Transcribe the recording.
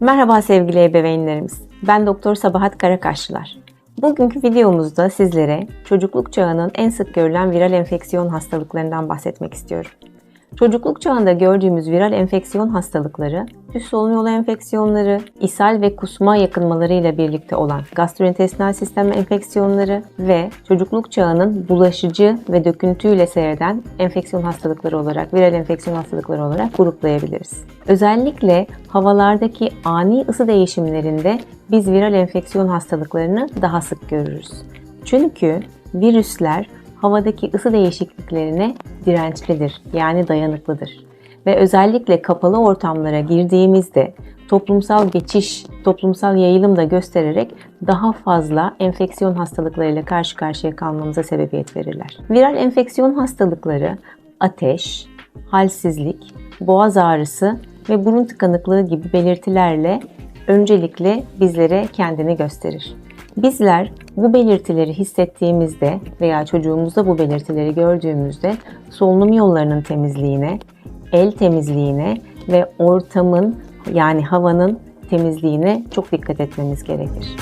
Merhaba sevgili ebeveynlerimiz. Ben Doktor Sabahat Karakaşlılar. Bugünkü videomuzda sizlere çocukluk çağının en sık görülen viral enfeksiyon hastalıklarından bahsetmek istiyorum. Çocukluk çağında gördüğümüz viral enfeksiyon hastalıkları, üst solunum yolu enfeksiyonları, ishal ve kusma yakınmalarıyla birlikte olan gastrointestinal sistem enfeksiyonları ve çocukluk çağının bulaşıcı ve döküntüyle seyreden enfeksiyon hastalıkları olarak, viral enfeksiyon hastalıkları olarak gruplayabiliriz. Özellikle havalardaki ani ısı değişimlerinde biz viral enfeksiyon hastalıklarını daha sık görürüz. Çünkü virüsler havadaki ısı değişikliklerine dirençlidir, yani dayanıklıdır. Ve özellikle kapalı ortamlara girdiğimizde toplumsal geçiş, toplumsal yayılım da göstererek daha fazla enfeksiyon hastalıklarıyla karşı karşıya kalmamıza sebebiyet verirler. Viral enfeksiyon hastalıkları ateş, halsizlik, boğaz ağrısı ve burun tıkanıklığı gibi belirtilerle öncelikle bizlere kendini gösterir. Bizler bu belirtileri hissettiğimizde veya çocuğumuzda bu belirtileri gördüğümüzde solunum yollarının temizliğine, el temizliğine ve ortamın yani havanın temizliğine çok dikkat etmemiz gerekir.